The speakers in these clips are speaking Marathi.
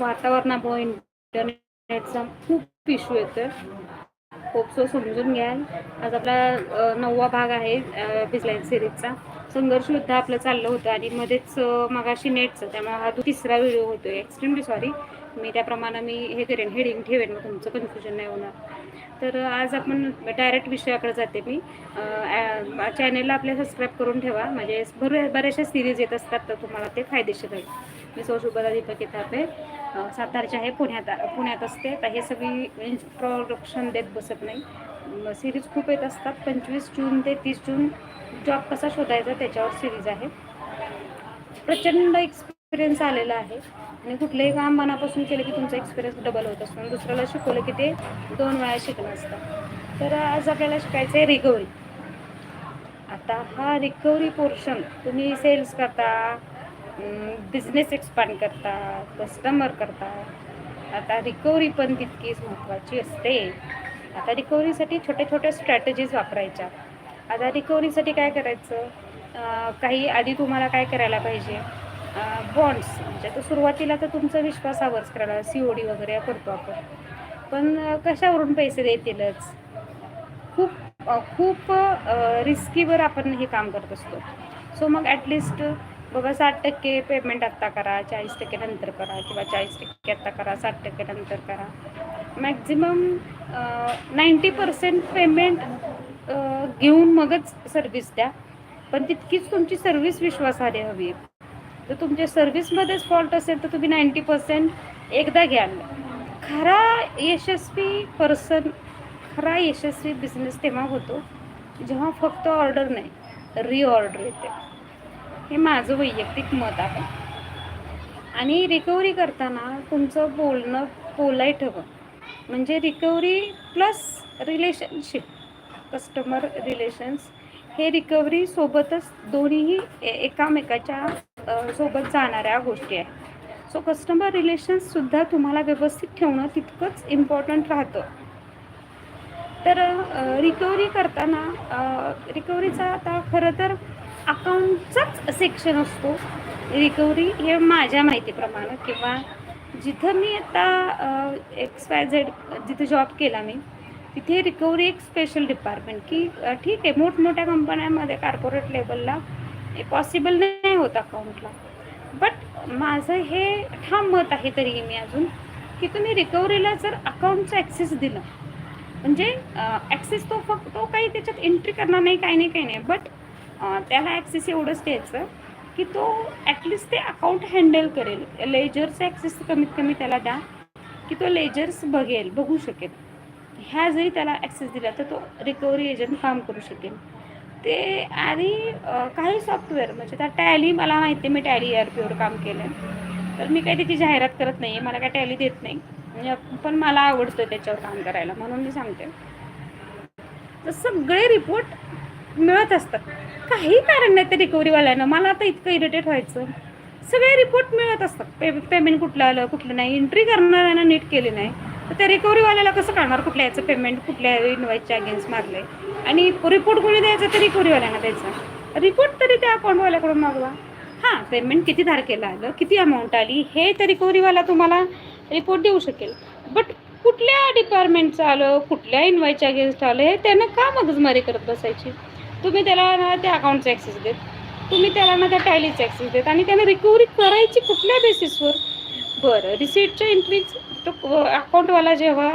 वातावरणामुळे इंटरनेटचा खूप इश्यू येतोय. खूप सो समजून घ्याल आज आपला नववा भाग आहे बिझलाईन सिरीजचा संघर्ष युद्ध आपलं चाललं होतं आणि मध्येच मगाशी नेटचं त्यामुळे हा तिसरा व्हिडिओ होतो एक्स्ट्रीमली सॉरी मी त्याप्रमाणे मी हे करेन हेडिंग ठेवेन मग तुमचं कन्फ्युजन नाही होणार. तर आज आपण डायरेक्ट विषयाकडे जाते मी. चॅनेलला आपल्या सबस्क्राईब करून ठेवा. म्हणजे भर बऱ्याचशा सिरीज येत असतात तर तुम्हाला ते फायदेशीर राहील. मी सौशुभदा दीपक येतापे अ, सातारचे आहे पुण्यात पुण्यात असते. तर हे सगळी म्हणजे प्रोडक्शन देत बसत नाही. सिरीज खूप येत असतात. पंचवीस जून ते तीस जून जॉब कसा शोधायचा त्याच्यावर सिरीज आहे. प्रचंड एक्सपिरियन्स आलेला आहे. आणि कुठलंही काम मनापासून केलं की तुमचा एक्सपिरियन्स डबल होत असतो. आणि दुसऱ्याला शिकवलं की ते दोन वेळा शिकलं असतं. तर आज आपल्याला शिकायचं आहे रिकव्हरी आता हा रिकव्हरी पोर्शन तुम्ही सेल्स करता बिझनेस एक्सपांड करता कस्टमर करता आता रिकव्हरी पण तितकीच महत्त्वाची असते. आता रिकव्हरीसाठी छोट्या छोट्या स्ट्रॅटेजीज वापरायच्या. आता रिकव्हरीसाठी काय करायचं? काही आधी तुम्हाला काय करायला पाहिजे? बॉन्ड्स म्हणजे तर सुरुवातीला तर तुमचा विश्वासावरच करायला सी ओ डी वगैरे करतो आपण. पण कशावरून पैसे देतीलच? खूप खूप रिस्कीवर आपण हे काम करत असतो. सो मग ॲटलिस्ट बाबा साठ टक्के पेमेंट आत्ता करा चाळीस टक्के नंतर करा किंवा चाळीस टक्के आत्ता करा साठ टक्के नंतर करा. मॅक्झिमम नाईंटी पर्सेंट पेमेंट घेऊन मगच सर्विस द्या. पण तितकीच तुमची सर्विस विश्वासार्ह हवी तर तुमच्या सर्व्हिसमध्येच फॉल्ट असेल तर तुम्ही नाईंटी पर्सेंट एकदा घ्याल. खरा यशस्वी पर्सन खरा यशस्वी बिझनेस तेव्हा होतो जेव्हा फक्त ऑर्डर नाही रिऑर्डर येते. हे माझं वैयक्तिक मत आहे. आणि रिकव्हरी करताना तुमचं बोलणं पोलाईट हवं. म्हणजे recovery plus relationship customer relations हे रिकव्हरी सोबतच दोन्हीही ए- एकामेकाच्या सोबत जाणाऱ्या गोष्टी आहेत. सो कस्टमर रिलेशन्ससुद्धा तुम्हाला व्यवस्थित ठेवणं तितकंच इम्पॉर्टंट राहतं. तर रिकव्हरी करताना रिकव्हरीचा आता खरं तर अकाउंटचाच सेक्शन असतो. रिकव्हरी हे माझ्या माहितीप्रमाणे किंवा जिथं मी आता एक्स वाय झेड जिथे जॉब केला मी तिथे रिकव्हरी एक स्पेशल डिपार्टमेंट की ठीक आहे मोठमोठ्या कंपन्यांमध्ये कॉर्पोरेट लेवलला पॉसिबल नाही होत अकाउंटला बट माझं हे ठाम मत आहे तरी मी अजून की तुम्ही रिकव्हरीला जर अकाउंटचं ॲक्सेस दिलं म्हणजे ॲक्सेस तो फक्त तो काही त्याच्यात एंट्री करणार नाही काही नाही काही नाही. बट त्याला ॲक्सेस एवढंच द्यायचं की तो ॲटलिस्ट ते अकाउंट हँडल करेल. लेजरचं ॲक्सेस कमीत कमी त्याला द्या की तो लेजर्स बघेल बघू शकेल. ह्या जरी त्याला ॲक्सेस दिला तर तो रिकव्हरी एजंट काम करू शकेल. ते आणि काही सॉफ्टवेअर म्हणजे त्या टॅली मला माहिती आहे मी टॅली आर पीवर काम केलं आहे तर मी काही त्याची जाहिरात करत नाही आहे मला काय टॅली देत नाही. म्हणजे पण मला आवडतं त्याच्यावर काम करायला म्हणून मी सांगते. तर सगळे रिपोर्ट मिळत असतात. काही कारण नाही त्या रिकव्हरीवाल्यानं मला आता इतकं इरिटेट व्हायचं. सगळे रिपोर्ट मिळत असतात. पे पेमेंट कुठलं आलं कुठलं नाही. एंट्री करणाऱ्यांना नीट केली नाही. तर त्या रिकव्हरीवाल्याला कसं कळणार कुठल्या याचं पेमेंट कुठल्या इन्वाईसच्या अगेन्स्ट मारलं आहे आणि रिपोर्ट कोणी द्यायचा तर रिकव्हरीवाल्यांना द्यायचा. रिपोर्ट तरी त्या अकाउंटवाल्याकडून मागवा. हां पेमेंट किती तारखेला आलं किती अमाऊंट आली हे तर रिकव्हरीवाला तुम्हाला रिपोर्ट देऊ शकेल. बट कुठल्या डिपार्टमेंटचं आलं कुठल्या इन्वाईसच्या अगेन्स्ट आलं हे त्यानं का मगजमारी करत बसायची? तुम्ही त्याला ना त्या अकाउंटचा ॲक्सेस देत. तुम्ही त्याला ना त्या टॅलीचा ॲक्सेस देत. आणि त्याने रिकव्हरी करायची कुठल्या बेसिसवर बरं रिसिटच्या एंट्रीज तो अकाउंटवाला जेव्हा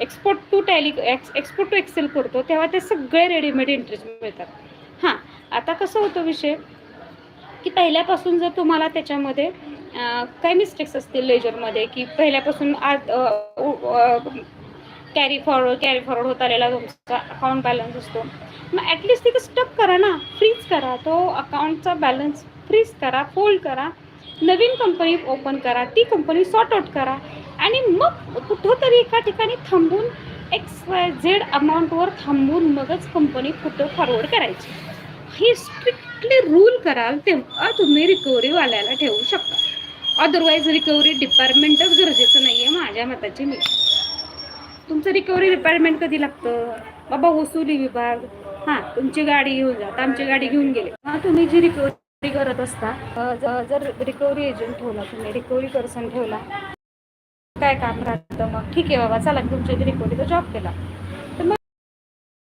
export to Tally X export to Excel करतो तेव्हा ते सगळे रेडीमेड एंट्रीज मिळतात. हां आता कसं होतं विषय? की पहिल्यापासून जर तुम्हाला त्याच्यामध्ये काही मिस्टेक्स असतील लेजरमध्ये की पहिल्यापासून आज कॅरी फॉरवर्ड कॅरी फॉरवर्ड होत आलेला तुमचा अकाउंट बॅलन्स असतो. मग ॲटलिस्ट तिथं स्टप करा ना फ्रीज करा. तो अकाउंटचा बॅलन्स फ्रीज करा फोल्ड करा. नवीन कंपनी ओपन करा ती कंपनी सॉर्ट आउट करा. आणि मग कुठंतरी एका ठिकाणी थांबून एक्स वाय झेड अमाऊंटवर थांबून मगच कंपनी कुठं फॉरवर्ड करायची. हे स्ट्रिक्टली रूल कराल तेव्हा तुम्ही रिकव्हरीवाल्याला ठेवू शकता. अदरवाईज रिकव्हरी डिपार्टमेंटच गरजेचं नाही आहे माझ्या मताची मी. तुमचं रिकव्हरी रिपायरमेंट कधी लागतं? बाबा वसुली विभाग. हां तुमची गाडी घेऊन जा. आमची गाडी घेऊन गेले. हां तुम्ही जी रिकव्हरी करत असता जर रिकव्हरी एजंट ठेवला तुम्ही रिकव्हरी पर्सन ठेवला काय काम राहतं मग? ठीक आहे बाबा चला मी तुमच्या इथे रिकव्हरीचा जॉब केला. तर मग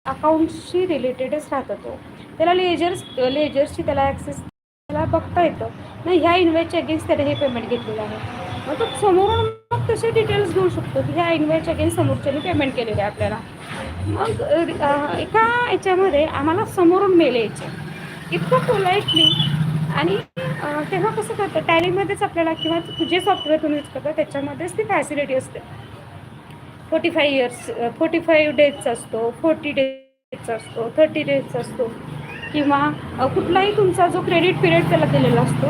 अकाउंटशी रिलेटेडच राहतो तो. त्याला लेजर्स लेजर्सची त्याला ॲक्सेस त्याला बघता येतं. नाही ह्या इन्व्हेस्टच्या अगेन्स्ट त्याने हे पेमेंट घेतलेलं आहे. मग तो समोरून तसे डिटेल्स घेऊ शकतो की ह्या इन्व्हेस्टच्या अगेन समोरच्याने पेमेंट केलेलं आहे आपल्याला. मग एका याच्यामध्ये आम्हाला समोरून मेल यायचे. इतकं पोलाइटली आणि तेव्हा कसं करतं टॅलीमध्येच आपल्याला किंवा जे सॉफ्टवेअर तुम्ही यूज करता त्याच्यामध्येच ती फॅसिलिटी असते. Forty five years forty five डेजचा असतो फोर्टी डेजचा असतो थर्टी डेजचा असतो. किंवा कुठलाही तुमचा जो क्रेडिट पिरियड त्याला दिलेला असतो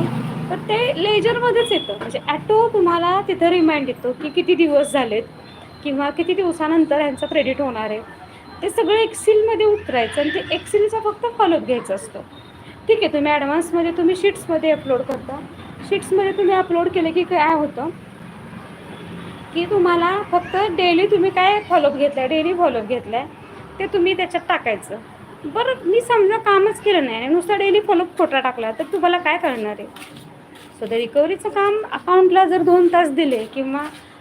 तर ते लेजरमध्येच येतं. म्हणजे ॲटो तुम्हाला तिथं रिमाइंड येतो की किती दिवस झालेत किंवा किती दिवसानंतर यांचं क्रेडिट होणार आहे. ते सगळं एक्सिलमध्ये उतरायचं आणि ते एक्सिलचा फक्त फॉलोअप घ्यायचा असतो. ठीक आहे तुम्ही ॲडव्हान्समध्ये तुम्ही शीट्समध्ये अपलोड करता. शीट्समध्ये तुम्ही अपलोड केलं की काय होतं? की तुम्हाला फक्त डेली तुम्ही काय फॉलोअप घेतलाय? डेली फॉलोअप घेतलाय. ते तुम्ही त्याच्यात टाकायचं. बरं मी समजा कामच केलं नाही आणि नुसता डेली फॉलोअप खोटा टाकला तर तुम्हाला काय करणार आहे? सो ते रिकव्हरीचं काम अकाउंटला जर दोन तास दिले किंवा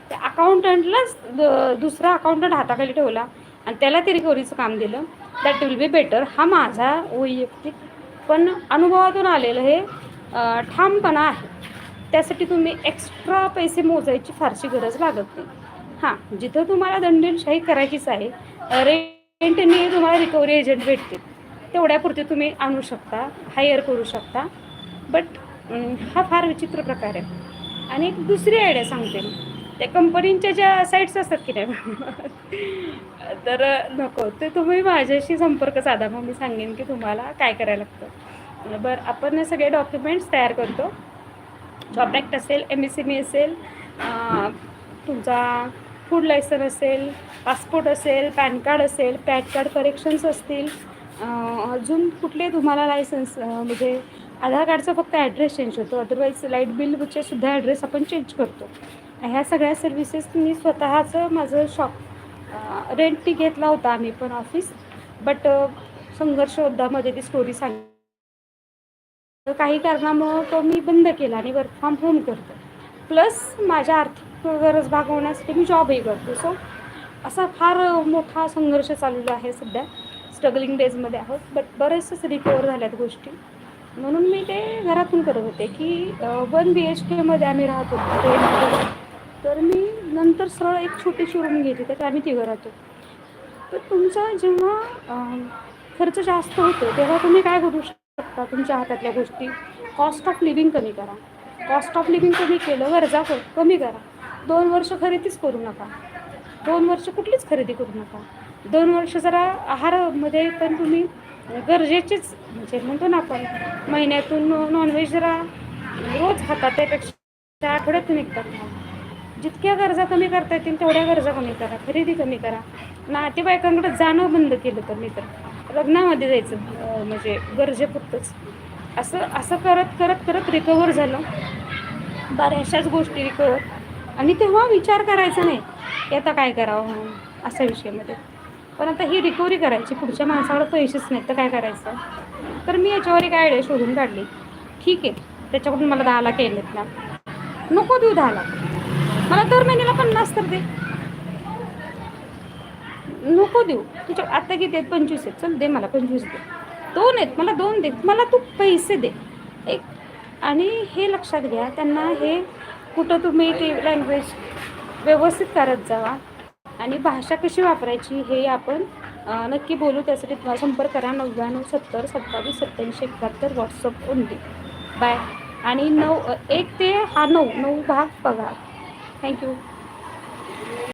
त्या अकाउंटंटलाच द- दुसरा अकाउंटंट हाताखाली ठेवला आणि त्याला ते रिकव्हरीचं काम दिलं दॅट विल बी बेटर हा माझा वैयक्तिक पण अनुभवातून आलेलं हे ठामपणा आहे. त्यासाठी तुम्ही एक्स्ट्रा पैसे मोजायची फारशी गरज लागत नाही. हां जिथं तुम्हाला दंडशाही करायचीच आहे रेंटने तुम्हाला रिकव्हरी एजंट भेटतील. तेवढ्यापुरते तुम्ही आणू शकता हायर करू शकता. बट हा फार विचित्र प्रकार आहे. आणि एक दुसरी आयडिया सांगते. त्या कंपनींच्या ज्या साईट्स असतात की नाही तर नको ते तुम्ही माझ्याशी संपर्क साधा. मग मी सांगेन की तुम्हाला काय करायला लागतं. बरं आपण सगळे डॉक्युमेंट्स तयार करतो. जॉब ॲक्ट असेल एम एस एम ई असेल तुमचा फूड लायसन असेल पासपोर्ट असेल पॅन कार्ड असेल पॅन कार्ड करेक्शन्स असतील अजून कुठले तुम्हाला लायसन्स म्हणजे आधार कार्डचा फक्त ॲड्रेस चेंज होतो. अदरवाईज लाइट बिलचे सुद्धा ॲड्रेस आपण चेंज करतो. ह्या सगळ्या सर्व्हिसेस मी स्वतःचं माझं शॉप रेंटनी घेतला होता आम्ही पण ऑफिस बट संघर्ष योद्धामध्ये ती स्टोरी सांग तर काही कारणामुळं तो मी बंद केला आणि वर्क फ्रॉम होम करतो. प्लस माझ्या आर्थिक गरज भागवण्यासाठी मी जॉबही करतो. सो असा फार मोठा संघर्ष चालू आहे सध्या. स्ट्रगलिंग डेजमध्ये आहोत. बट बरेचसेच रिकवर झाल्यात गोष्टी. म्हणून मी ते घरातून करत होते की वन बी एच केमध्ये आम्ही राहत होतो ट्रेनमध्ये तर मी नंतर सरळ एक छोटीशी रूम घेतली तर आम्ही तिघं राहतो. तर तुमचा जेव्हा खर्च जास्त होतो तेव्हा तुम्ही काय करू शकता तुमच्या हातातल्या गोष्टी? कॉस्ट ऑफ लिव्हिंग कमी करा. कॉस्ट ऑफ लिव्हिंग कमी केलं गरजा कमी करा. दोन वर्ष खरेदीच करू नका. दोन वर्ष कुठलीच खरेदी करू नका. दोन वर्ष जरा आहारामध्ये पण तुम्ही गरजेचेच. म्हणजे म्हणतो ना आपण महिन्यातून नॉनव्हेज जरा रोज खातात त्यापेक्षा आठवड्यातून निघतात. जितक्या गरजा कमी करता येतील तेवढ्या गरजा कमी करा खरेदी कमी करा. नातेवाईकांकडे जाणं बंद केलं तर मी तर. लग्नामध्ये जायचं म्हणजे गरजेपुरतंच. असं असं करत करत करत रिकवर झालं. बऱ्याचशाच गोष्टी रिकवर आणि तेव्हा विचार करायचा नाही की आता काय करावं? म्हणून अशा विषयामध्ये पण आता ही रिकव्हरी करायची. पुढच्या माणसाकडे पैसेच नाहीत. तर काय करायचं? तर मी याच्यावर एक आयडिया शोधून काढली. ठीक आहे. त्याच्याकडून मला दहा लाख येलेत ना. नको देऊ दहा लाख. मला दर महिन्याला पन्नास तर दे. नको देऊ. तुझ्या आता किती आहेत? पंचवीस आहेत. चल दे मला पंचवीस दे. दोन आहेत. मला दोन दे. मला तू पैसे दे. एक आणि हे लक्षात घ्या. त्यांना हे कुठं तुम्ही ते लँग्वेज व्यवस्थित करत जावा. आणि भाषा कशी वापरायची हे आपण नक्की बोलू. त्यासाठी तुम्हाला संपर्क करा. नव्याण्णव सत्तर सत्तावीस सत्त्याऐंशी एकाहत्तर व्हॉट्सअप ओनली. बाय. आणि नऊ एक ते हा नऊ नऊ भाग बघा. थँक्यू.